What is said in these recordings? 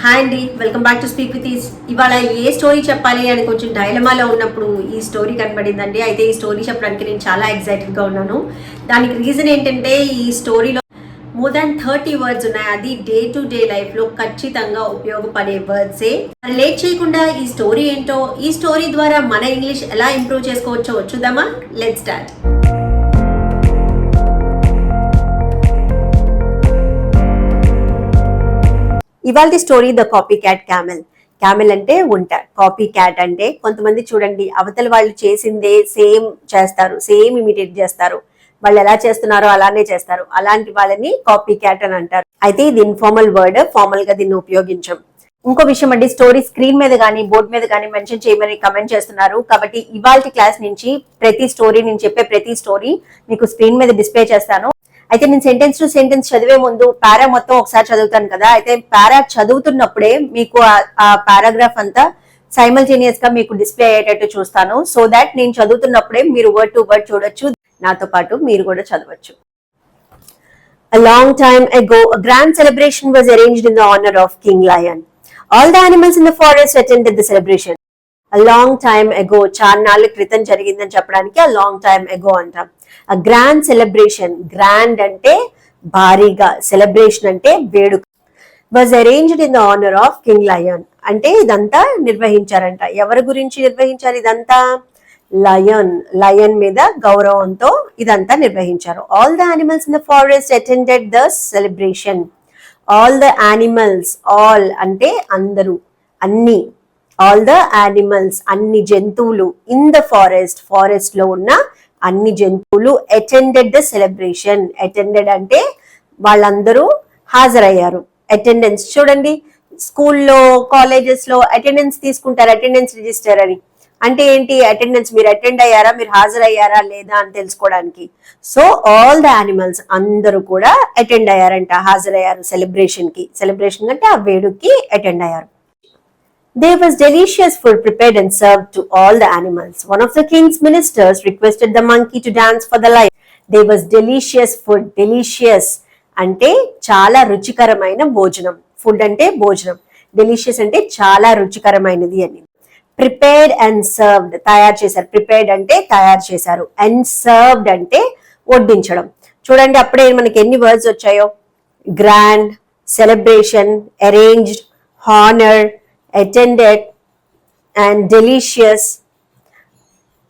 Hi అండి welcome back to speak with ease ఇవాళ a story చెప్పాలి అని కొంచెం డైలమాలో ఉన్నప్పుడు ఈ స్టోరీ కనబడిందండి. అయితే ఈ స్టోరీ చెప్పడానికి నేను చాలా ఎగ్జైటెడ్గా ఉన్నాను. దానికి రీజన్ ఏంటంటే ఈ స్టోరీలో మోర్ దాన్ థర్టీ వర్డ్స్ ఉన్నాయి. అది డే టు డే లైఫ్లో ఖచ్చితంగా ఉపయోగపడే వర్డ్సే మరి లేట్ చేయకుండా ఈ స్టోరీ ఏంటో ఈ స్టోరీ ద్వారా మన ఇంగ్లీష్ ఎలా ఇంప్రూవ్ చేసుకోవచ్చో చూద్దామా? లెట్ స్టార్ట్ ఇవాళ story the copy cat camel. Camel అంటే ఉంట కాపీ క్యాట్ అంటే కొంతమంది చూడండి అవతల వాళ్ళు చేసిందే సేమ్ చేస్తారు సేమ్ ఇమిటేట్ చేస్తారు. వాళ్ళు ఎలా చేస్తున్నారో అలానే చేస్తారు. అలాంటి వాళ్ళని కాపీ క్యాట్ అని అంటారు. అయితే ఇది ఇన్ఫార్మల్ వర్డ్ ఫార్మల్గా దీన్ని ఉపయోగించం. ఇంకో విషయం అండి స్టోరీ స్క్రీన్ మీద కానీ బోర్డు మీద కానీ మెన్షన్ చేయమని కమెంట్ చేస్తున్నారు. కాబట్టి ఇవాళ క్లాస్ నుంచి ప్రతి స్టోరీ నేను చెప్పే ప్రతి స్టోరీ మీకు స్క్రీన్ మీద డిస్ప్లే చేస్తాను. అయితే నేను సెంటెన్స్ టు సెంటెన్స్ చదివే ముందు పారా మొత్తం ఒకసారి చదువుతాను కదా. అయితే పారా చదువుతున్నప్పుడే మీకు ఆ- పారాగ్రాఫ్ అంతా సైమల్టేనియస్గా మీకు డిస్ప్లే అయ్యేటట్టు చూస్తాను. సో దాట్ నేను చదువుతున్నప్పుడే మీరు వర్డ్ టు వర్డ్ చూడొచ్చు. నాతో పాటు మీరు కూడా చదవచ్చు. A long time ago, a grand celebration was arranged in the honor of King Lion. All the animals in the forest attended the celebration. A long time ago, చాన్నాళ్ళ క్రితం జరిగిందని చెప్పడానికి a long time ago అంటాం. Grand celebration grand అంటే భారీగా celebration అంటే వేడుక. Was arranged in the honour of king lion అంటే ఇదంతా నిర్వహించారంట. ఎవరి గురించి నిర్వహించారు ఇదంతా? లయన్ లయన్ మీద గౌరవంతో ఇదంతా నిర్వహించారు. All the animals in the forest attended the celebration all the animals all అంటే అందరూ అన్ని. ఆల్ ద యానిమల్స్ అన్ని జంతువులు ఇన్ ద ఫారెస్ట్ ఫారెస్ట్లో ఉన్న అన్ని జంతువులు అటెండెడ్ ద సెలబ్రేషన్ అటెండెడ్ అంటే వాళ్ళందరూ హాజరయ్యారు. అటెండెన్స్ చూడండి. స్కూల్లో కాలేజెస్లో అటెండెన్స్ తీసుకుంటారు అటెండెన్స్ రిజిస్టర్ అని. అంటే ఏంటి? అటెండెన్స్ మీరు అటెండ్ అయ్యారా? మీరు హాజరయ్యారా? లేదా అని తెలుసుకోవడానికి. సో ఆల్ ద యానిమల్స్ అందరూ కూడా అటెండ్ అయ్యారంట హాజరయ్యారు సెలబ్రేషన్కి. సెలబ్రేషన్ అంటే ఆ వేడుకి అటెండ్ అయ్యారు. There was delicious food prepared and served to all the animals. One of the king's ministers requested the monkey to dance for the life. There was delicious food. Delicious అంటే చాలా రుచికరమైన భోజనం food అంటే భోజనం delicious అంటే చాలా రుచికరమైనది అని prepared and served తయారు చేశారు ప్రిపేర్డ్ అంటే తయారు చేశారు అండ్ సర్వ్డ్ అంటే వడ్డించడం చూడండి అప్పుడే మనకి ఎన్ని వర్డ్స్ వచ్చాయో grand celebration arranged honour attended and delicious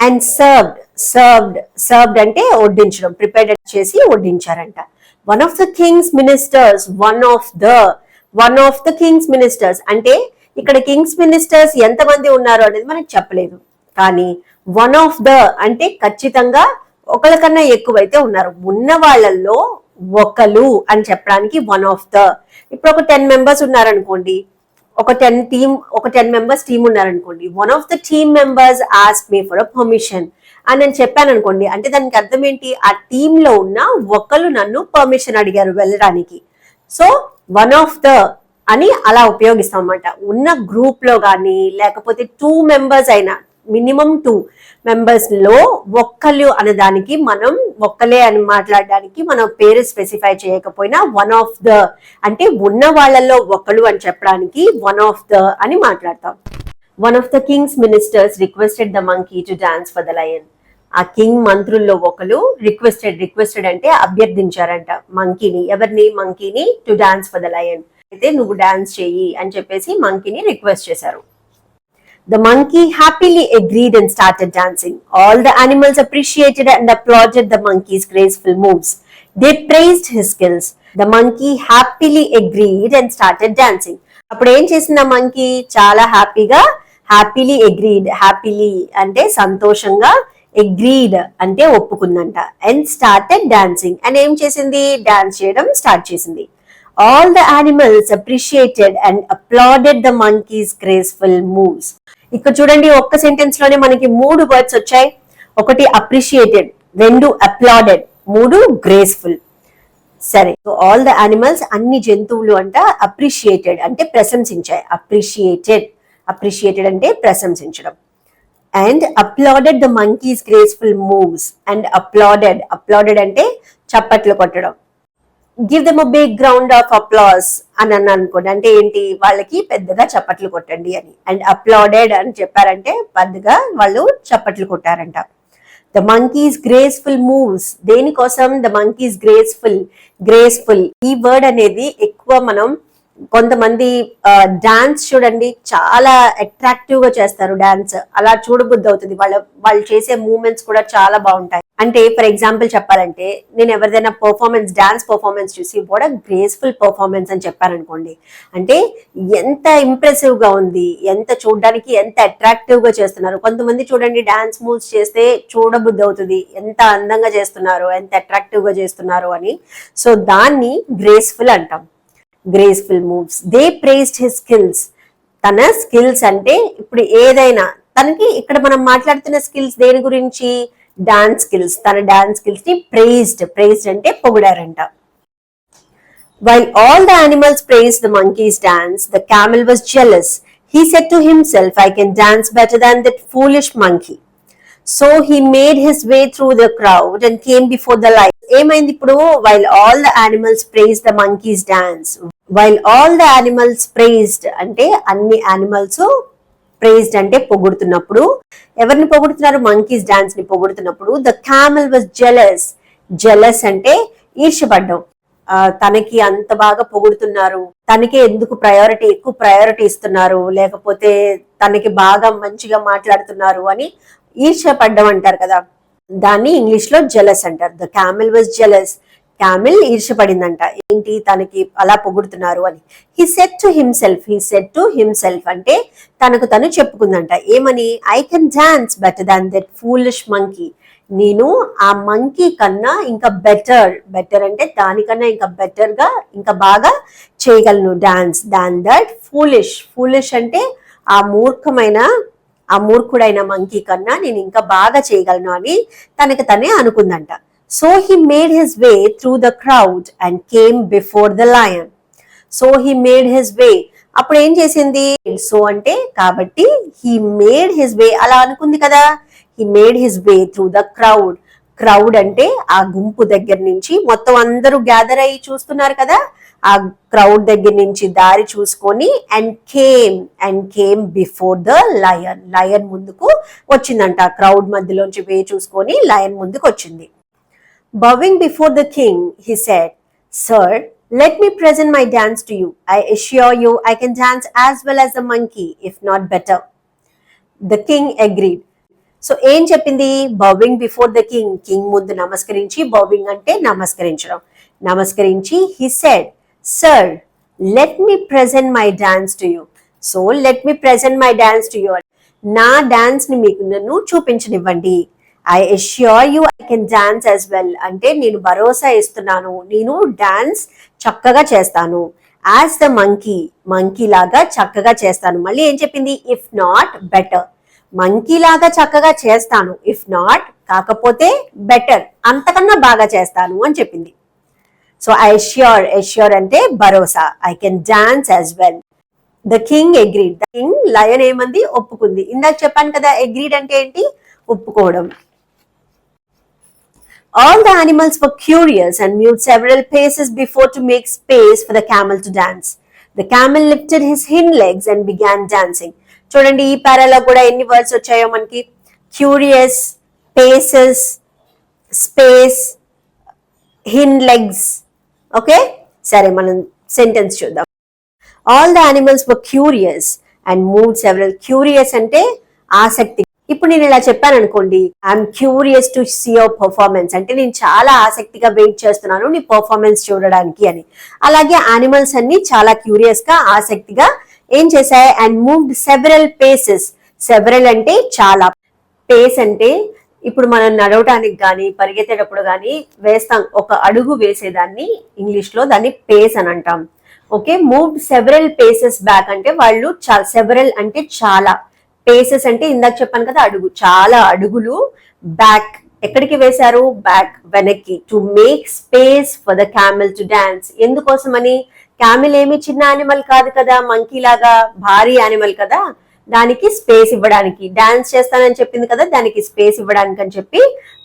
and served served served అంటే వడ్డించడం ప్రిపేర్డ్ చేసి వడ్డించారంట. One of the kings ministers one of the one of the kings ministers అంటే ఇక్కడ కింగ్స్ మినిస్టర్స్ ఎంతమంది ఉన్నారు అనేది మనకు చెప్పలేదు. కానీ వన్ ఆఫ్ ద అంటే ఖచ్చితంగా ఒకరికన్నా ఎక్కువైతే ఉన్నారు. ఉన్న వాళ్ళల్లో ఒకరు అని చెప్పడానికి వన్ ఆఫ్ ద ఇప్పుడు ఒక టెన్ మెంబర్స్ ఉన్నారనుకోండి ఒక టెన్ టీమ్ ఒక టెన్ మెంబర్స్ టీమ్ ఉన్నారనుకోండి. One of the team members ask me for a permission అని నేను చెప్పాను అనుకోండి అంటే దానికి అర్థం ఏంటి? ఆ టీమ్లో ఉన్న ఒకళ్ళు నన్ను పర్మిషన్ అడిగారు వెళ్ళడానికి. సో వన్ ఆఫ్ ద అని అలా ఉపయోగిస్తాం అన్నమాట. ఉన్న గ్రూప్లో కానీ లేకపోతే టూ మెంబర్స్ అయినా మినిమం టూ మెంబర్స్లో ఒక్కళ్ళు అనేదానికి మనం ఒక్కలే అని మాట్లాడడానికి మనం పేరు స్పెసిఫై చేయకపోయినా వన్ ఆఫ్ ద అంటే ఉన్న వాళ్ళల్లో ఒకళ్ళు అని చెప్పడానికి వన్ ఆఫ్ ద అని మాట్లాడతాం. One of the kings ministers requested the monkey to dance for the lion. ఆ కింగ్ మంత్రుల్లో ఒకరు రిక్వెస్టెడ్ రిక్వెస్టెడ్ అంటే అభ్యర్థించారంట మంకీని. ఎవరిని? మంకీని to dance for the lion. అయితే నువ్వు డాన్స్ చెయ్యి అని చెప్పేసి మంకీని రిక్వెస్ట్ చేశారు. The monkey happily agreed and started dancing. All the animals appreciated and applauded the monkey's graceful moves. They praised his skills. The monkey happily agreed and started dancing. అప్పుడు ఏం చేసింది ఆ మంకీ చాలా హ్యాపీగా హ్యాపీలీ అగ్రీడ్ హ్యాపీలీ అంటే సంతోషంగా agreed అంటే ఒప్పుకుందంట అండ్ స్టార్టెడ్ డాన్సింగ్ అండ్ ఏం చేసింది డాన్స్ చేయడం స్టార్ట్ చేసింది all the animals appreciated and applauded the monkey's graceful moves ఇక్కడ చూడండి ఒక్క సెంటెన్స్లోనే మనకి మూడు వర్డ్స్ వచ్చాయి. ఒకటి అప్రిషియేటెడ్ రెండు అప్లాడెడ్ మూడు గ్రేస్ఫుల్ సరే సో ఆల్ ద యానిమల్స్ అన్ని జంతువులు అంట అప్రిషియేటెడ్ అంటే ప్రశంసించాయి. అప్రిషియేటెడ్ అప్రిషియేటెడ్ అంటే ప్రశంసించడం. And applauded the monkey's graceful moves and applauded applauded అంటే చప్పట్లు కొట్టడం. Give them a big round of applause అని అని అనుకోండి. అంటే ఏంటి? వాళ్ళకి పెద్దగా చప్పట్లు కొట్టండి అని. అండ్ అప్లాడెడ్ అని చెప్పారంటే పెద్దగా వాళ్ళు చప్పట్లు కొట్టారంట. ద మంకీస్ గ్రేస్ఫుల్ మూవ్స్ దేనికోసం? ద మంకీస్ గ్రేస్ఫుల్ గ్రేస్ఫుల్ ఈ వర్డ్ అనేది ఎక్కువ మనం కొంతమంది డాన్స్ చూడండి చాలా అట్రాక్టివ్గా చేస్తారు డాన్స్ అలా చూడబుద్ధి అవుతుంది. వాళ్ళ వాళ్ళు చేసే మూమెంట్స్ కూడా చాలా బాగుంటాయి. అంటే ఫర్ ఎగ్జాంపుల్ చెప్పాలంటే నేను ఎవరిదైనా పర్ఫార్మెన్స్ డాన్స్ పర్ఫార్మెన్స్ చూసి కూడా గ్రేస్ఫుల్ పర్ఫార్మెన్స్ అని చెప్పారనుకోండి. అంటే ఎంత ఇంప్రెసివ్గా ఉంది ఎంత చూడడానికి ఎంత అట్రాక్టివ్గా చేస్తున్నారు. కొంతమంది చూడండి డాన్స్ మూవ్స్ చేస్తే చూడబుద్ధి అవుతుంది. ఎంత అందంగా చేస్తున్నారు ఎంత అట్రాక్టివ్గా చేస్తున్నారు అని. సో దాన్ని గ్రేస్ఫుల్ అంటాం. Graceful moves they praised his skills తన స్కిల్స్ అంటే ఇప్పుడు ఏదైనా తనకి ఇక్కడ మనం మాట్లాడుతున్న స్కిల్స్ దేని గురించి డాన్స్ స్కిల్స్ తన డాన్స్ స్కిల్స్ని ప్రేస్డ్ ప్రేస్డ్ అంటే పొగిడారంట While all the animals praised the monkey's dance, the camel was jealous. He said to himself, I can dance better than that foolish monkey. So he made his way through the crowd and came before the lion. ఏమైంది ఇప్పుడు? While all the animals praise the monkey's dance while all the animals praised అంటే అన్ని animals praised అంటే పొగుడుతున్నప్పుడు. ఎవరిని పొగుడుతున్నారు? Monkey's డాన్స్ని పొగుడుతున్నప్పుడు. The camel was jealous jealous అంటే ఈర్షపడ్డం తనకి అంత బాగా పొగుడుతున్నారు. తనకి ఎందుకు ప్రయారిటీ ఎక్కువ ప్రయారిటీ ఇస్తున్నారు? లేకపోతే తనకి బాగా మంచిగా మాట్లాడుతున్నారు అని ఈర్షపడ్డం అంటారు కదా. దాన్ని ఇంగ్లీష్లో జెలస్ అంటారు. The camel was jealous camel ఈర్షపడిందంట ఏంటి తనకి అలా పొగుడుతున్నారు అని. He said to himself he said to himself అంటే తనకు తను చెప్పుకుందంట. ఏమని? I can dance better than that foolish monkey నేను ఆ మంకీ కన్నా ఇంకా బెటర్ బెటర్ అంటే దానికన్నా ఇంకా బెటర్గా ఇంకా బాగా చేయగలను. Dance than that foolish foolish అంటే ఆ మూర్ఖమైన ఆ మూర్ఖుడైన మంకీ కన్నా నేను ఇంకా బాగా చేయగలను అని తనకు తనే అనుకుందంట. So he made his way through the crowd and came before the lion so he made his way అప్పుడు ఏం చేసింది? సో అంటే కాబట్టి హీ మేడ్ హిస్ వే అలా అనుకుంది కదా. He made his way through the crowd crowd అంటే ఆ గుంపు దగ్గర నుంచి మొత్తం అందరూ గ్యాదర్ అయ్యి చూస్తున్నారు కదా. ఆ క్రౌడ్ దగ్గర నుంచి దారి చూసుకొని and came and came before the lion lion ముందుకు వచ్చిందంట. ఆ క్రౌడ్ మధ్యలోంచి వే చూసుకొని లయన్ ముందుకు వచ్చింది. Bowing before the king he said sir let me present my dance to you I assure you I can dance as well as the monkey if not better the king agreed so ఏం చెప్పింది? Bowing before the king king ముందు నమస్కరించి bowing అంటే నమస్కరించడం. నమస్కరించి he said sir let me present my dance to you so let me present my dance to you నా డాన్స్ని మీకు నన్ను చూపించనివ్వండి. I assure you I can dance as well అంటే నేను భరోసా ఇస్తున్నాను. నేను డాన్స్ చక్కగా చేస్తాను. యాజ్ ద మంకీ మంకీ లాగా చక్కగా చేస్తాను. మళ్ళీ ఏం చెప్పింది? ఇఫ్ నాట్ బెటర్ మంకీ లాగా చక్కగా చేస్తాను. ఇఫ్ నాట్ కాకపోతే బెటర్ అంతకన్నా బాగా చేస్తాను అని చెప్పింది. సో ఐ ష్యూర్ ఎష్యూర్ అంటే భరోసా I can dance as well the king agreed the king lion ఏమంది? ఒప్పుకుంది. ఇందాక చెప్పాను కదా అగ్రీడ్ అంటే ఏంటి? ఒప్పుకోవడం. All the animals were curious and moved several places before to make space for the camel to dance the camel lifted his hind legs and began dancing చూడండి ఈ పారాలో కూడా ఎన్ని వర్డ్స్ వచ్చాయో మనకి? Curious paces space hind legs okay? సరే మనం sentence చూద్దాం. All the animals were curious and move several curious అంటే ఆసక్తి. ఇప్పుడు నేను ఇలా చెప్పాను అనుకోండి I'm curious to see your performance అంటే నేను చాలా ఆసక్తిగా వెయిట్ చేస్తున్నాను నీ పర్ఫార్మెన్స్ చూడడానికి అని. అలాగే యానిమల్స్ అన్ని చాలా క్యూరియస్గా ఆసక్తిగా ఏం చేశాయి? And moved several paces several అంటే చాలా. పేస్ అంటే ఇప్పుడు మనం నడవటానికి కానీ పరిగెత్తేటప్పుడు కానీ వేస్తాం. ఒక అడుగు వేసేదాన్ని ఇంగ్లీష్లో దాన్ని పేస్ అని అంటాం. Okay move several paces back అంటే వాళ్ళు సెవరల్ అంటే చాలా. పేసెస్ అంటే ఇందాక చెప్పాను కదా అడుగు. చాలా అడుగులు బ్యాక్ ఎక్కడికి వేశారు? బ్యాక్ వెనక్కి. To make space for the camel to dance ఎందుకోసమని? Camel ఏమి చిన్న యానిమల్ కాదు కదా మంకీ లాగా భారీ యానిమల్ కదా. దానికి స్పేస్ ఇవ్వడానికి. డాన్స్ చేస్తానని చెప్పింది కదా దానికి స్పేస్ ఇవ్వడానికి అని చెప్పి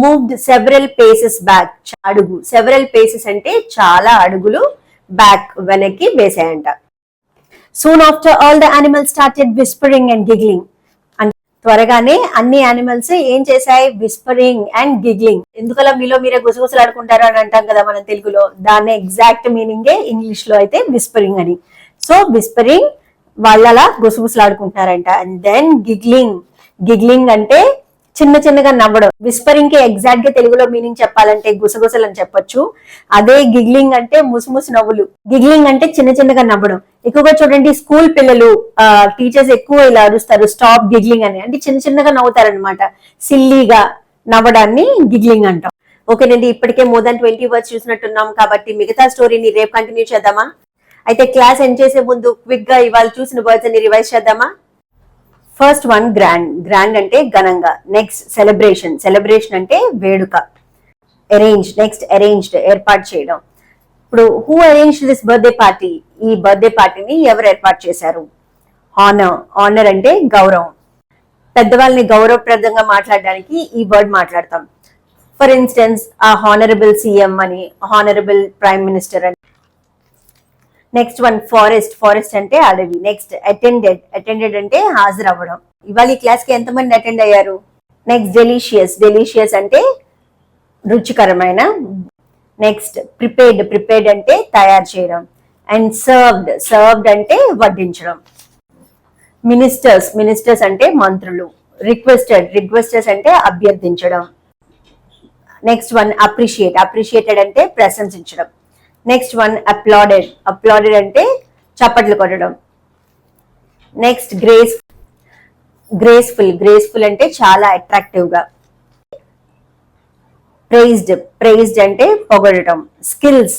మూవ్డ్ సెవరల్ పేసెస్ బ్యాక్ అడుగు. సెవరల్ పేసెస్ అంటే చాలా అడుగులు బ్యాక్ వెనక్కి వేసాయంట. Soon after all the animals started whispering and giggling త్వరగానే అన్ని యానిమల్స్ ఏం చేశాయి? విస్పరింగ్ అండ్ గిగ్లింగ్ ఎందుకలా మీలో మీరే గుసగుసలాడుకుంటారు అని అంటాం కదా మన తెలుగులో? దాని ఎగ్జాక్ట్ మీనింగే ఇంగ్లీష్లో అయితే విస్పరింగ్ అని. సో విస్పరింగ్ వాళ్ళు అలా గుసగుసలాడుకుంటున్నారంట. అండ్ దెన్ గిగ్లింగ్ గిగ్లింగ్ అంటే చిన్న చిన్నగా నవ్వడం. విస్పరింగ్కి ఎగ్జాక్ట్గా తెలుగులో మీనింగ్ చెప్పాలంటే గుసగుసలు అని చెప్పొచ్చు. అదే గిగ్లింగ్ అంటే ముసుముసు నవ్వులు. గిగ్లింగ్ అంటే చిన్న చిన్నగా నవ్వడం. ఎక్కువగా చూడండి స్కూల్ పిల్లలు టీచర్స్ ఎక్కువ ఇలా అరుస్తారు స్టాప్ గిగ్లింగ్ అని. అంటే చిన్న చిన్నగా నవ్వుతారనమాట సిల్లీగా నవ్వడాన్ని గిగ్లింగ్ అంటాం. ఓకేనండి ఇప్పటికే మోర్ దాన్ ట్వంటీ వర్డ్స్ చూసినట్టున్నాం కాబట్టి మిగతా స్టోరీని రేపు కంటిన్యూ చేద్దామా? అయితే క్లాస్ ఎండ్ చేసే ముందు క్విక్గా ఇవాళ చూసిన వర్డ్స్ అన్ని రివైజ్ చేద్దామా? ఫస్ట్ వన్ గ్రాండ్ గ్రాండ్ అంటే ఘనంగా. నెక్స్ట్ సెలబ్రేషన్ సెలబ్రేషన్ అంటే వేడుక. అరేంజ్ నెక్స్ట్ అరేంజ్డ్ ఏర్పాటు చేయడం. ఇప్పుడు who arrange this birthday party ఈ బర్త్డే పార్టీని ఎవరు ఏర్పాటు చేశారు? ఆనర్ ఆనర్ అంటే గౌరవం. పెద్దవాళ్ళని గౌరవప్రదంగా మాట్లాడడానికి ఈ వర్డ్ మాట్లాడతాం. ఫర్ ఇన్స్టెన్స్ ఆ హానరబుల్ సీఎం అని హానరబుల్ ప్రైమ్ మినిస్టర్ అని నెక్స్ట్ వన్ ఫారెస్ట్ ఫారెస్ట్ అంటే అడవి. నెక్స్ట్ అటెండెడ్ అటెండెడ్ అంటే హాజరవ్వడం. ఇవాళ ఈ క్లాస్కి ఎంతమంది అటెండ్ అయ్యారు? నెక్స్ట్ డెలిషియస్ డెలిషియస్ అంటే రుచికరమైన. నెక్స్ట్ ప్రిపేర్డ్ ప్రిపేర్డ్ అంటే తయారు చేయడం. అండ్ సర్వ్డ్ సర్వ్డ్ అంటే వడ్డించడం. మినిస్టర్స్ మినిస్టర్స్ అంటే మంత్రులు. రిక్వెస్టెడ్ రిక్వెస్టర్స్ అంటే అభ్యర్థించడం. నెక్స్ట్ వన్ అప్రిషియేట్ అప్రిషియేటెడ్ అంటే ప్రశంసించడం. నెక్స్ట్ వన్ అప్లాడెడ్ అప్లాడెడ్ అంటే చప్పట్లు కొట్టడం. నెక్స్ట్ గ్రేస్ గ్రేస్ఫుల్ గ్రేస్ఫుల్ అంటే చాలా అట్రాక్టివ్గా ప్రైజ్డ్ ప్రైజ్డ్ అంటే పొగడటం. స్కిల్స్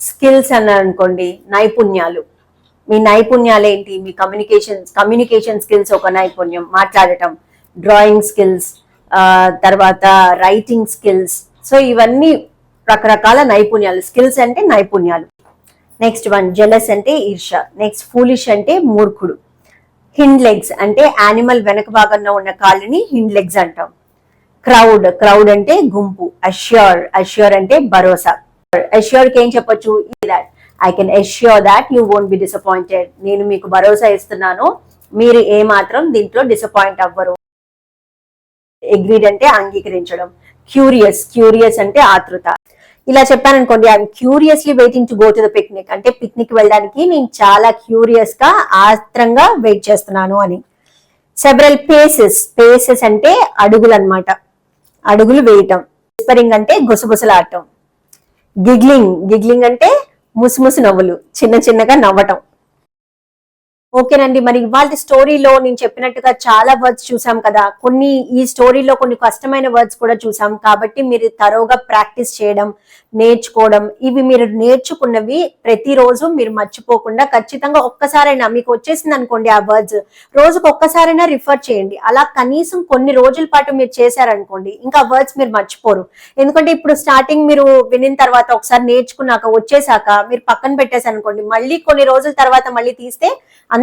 స్కిల్స్ అన్నారు అనుకోండి నైపుణ్యాలు. మీ నైపుణ్యాలు ఏంటి? మీ కమ్యూనికేషన్ కమ్యూనికేషన్ స్కిల్స్ ఒక నైపుణ్యం. మాట్లాడటం. డ్రాయింగ్ స్కిల్స్ తర్వాత రైటింగ్ స్కిల్స్ సో ఇవన్నీ రకరకాల నైపుణ్యాలు. స్కిల్స్ అంటే నైపుణ్యాలు. నెక్స్ట్ వన్ జెలస్ అంటే ఈర్ష. నెక్స్ట్ ఫూలిష్ అంటే మూర్ఖుడు. హిండ్ లెగ్స్ అంటే యానిమల్ వెనక భాగంలో ఉన్న కాళ్ళని హిండ్ లెగ్స్ అంటాం. క్రౌడ్ క్రౌడ్ అంటే గుంపు. అష్యూర్ అష్యూర్ అంటే భరోసా. అష్యూర్కి ఏం చెప్పొచ్చు? That I can assure that you won't be disappointed నేను మీకు భరోసా ఇస్తున్నాను. మీరు ఏ మాత్రం దీంట్లో డిసప్పాయింట్ అవ్వరు. అగ్రీడ్ అంటే అంగీకరించడం. క్యూరియస్ క్యూరియస్ అంటే ఆతృత. ఇలా చెప్పాను అనుకోండి I'm curiously waiting to go to the picnic అంటే పిక్నిక్ వెళ్ళడానికి నేను చాలా క్యూరియస్గా ఆత్రంగా వెయిట్ చేస్తున్నాను అని. సెవరల్ పేసెస్ పేసెస్ అంటే అడుగులు అన్నమాట అడుగులు వేయటం. విస్పరింగ్ అంటే గుసగుసలాడటం. గిగ్లింగ్ గిగ్లింగ్ అంటే ముసుముసు నవ్వులు. చిన్న చిన్నగా నవ్వటం. ఓకేనండి మరి ఇవాళ స్టోరీలో నేను చెప్పినట్టుగా చాలా వర్డ్స్ చూసాం కదా. కొన్ని ఈ స్టోరీలో కొన్ని కష్టమైన వర్డ్స్ కూడా చూసాం. కాబట్టి మీరు తరోగా ప్రాక్టీస్ చేయడం నేర్చుకోవడం ఇవి మీరు నేర్చుకున్నవి ప్రతిరోజు మీరు మర్చిపోకుండా ఖచ్చితంగా ఒక్కసారైనా మీకు వచ్చేసింది అనుకోండి ఆ వర్డ్స్ రోజుకు ఒక్కసారైనా రిఫర్ చేయండి. అలా కనీసం కొన్ని రోజుల పాటు మీరు చేశారనుకోండి ఇంకా వర్డ్స్ మీరు మర్చిపోరు. ఎందుకంటే ఇప్పుడు స్టార్టింగ్ మీరు వినిన తర్వాత ఒకసారి నేర్చుకున్నాక వచ్చేసాక మీరు పక్కన పెట్టేశారు అనుకోండి మళ్ళీ కొన్ని రోజుల తర్వాత మళ్ళీ తీస్తే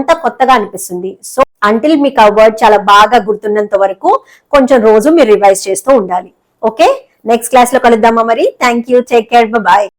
అంత కొత్తగా అనిపిస్తుంది. సో అంటిల్ మీకు ఆ వర్డ్ చాలా బాగా గుర్తున్నంత వరకు కొంచెం రోజు మీరు రివైజ్ చేస్తూ ఉండాలి. ఓకే నెక్స్ట్ క్లాస్లో కలుద్దామా మరి? Thank you take care bye